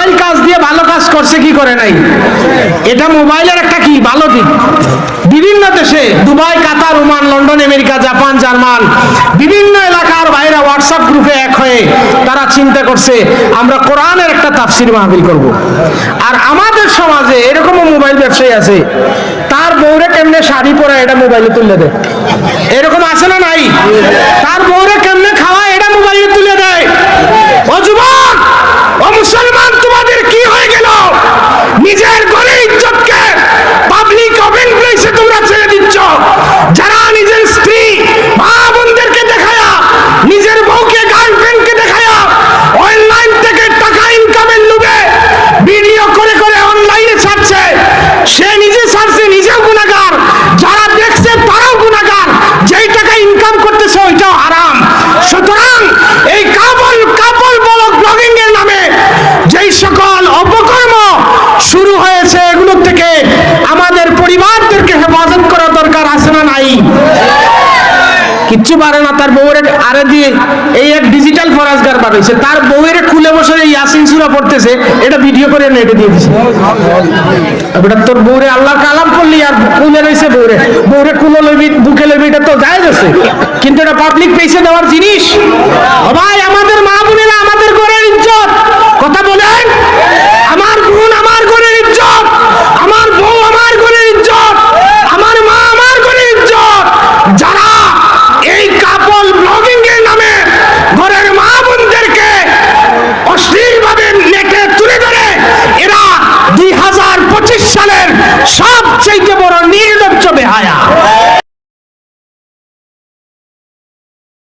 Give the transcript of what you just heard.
Mobile কাজ দিয়ে ভালো কাজ করছে, কি করে নাই? এটা মোবাইলের একটা কি? ভালো দিক। বিভিন্ন দেশে, Dubai, Qatar, Oman, London, America, Japan, German, বিভিন্ন এলাকার বাইরে হোয়াটসঅ্যাপ গ্রুপে এক হয়ে তারা চিন্তা করছে, আমরা কোরআনের একটা তাফসির মাহফিল করব। আর আমাদের সমাজে এরকমও মোবাইল ব্যবসায়ী আছে, তার বউরে কেমনে শাড়ি পরে এটা মোবাইলে তুলে দেয়? এরকম আছে না নাই? তার বউরে হয়েছে থেকে আমাদের পরিবারদেরকে হেফাজত করা দরকার আছে না নাই? কিচ্ছু পারে না, তার বউয়ের আরে দিয়ে এই এক ডিজিটাল ফরাজগার তার বউয়ের খুলে বসে ইয়াসিন সুরা পড়তেছে, এটা ভিডিও করে নেটে দিয়ে দিছে। এটা তোর বউরে আল্লাহর কালাম করলি আর খুলে রয়েছে বউরে। বউরে লইবি, বুকে এটা তো যায় কিন্তু এটা পাবলিক পেয়েছে দেওয়ার জিনিস।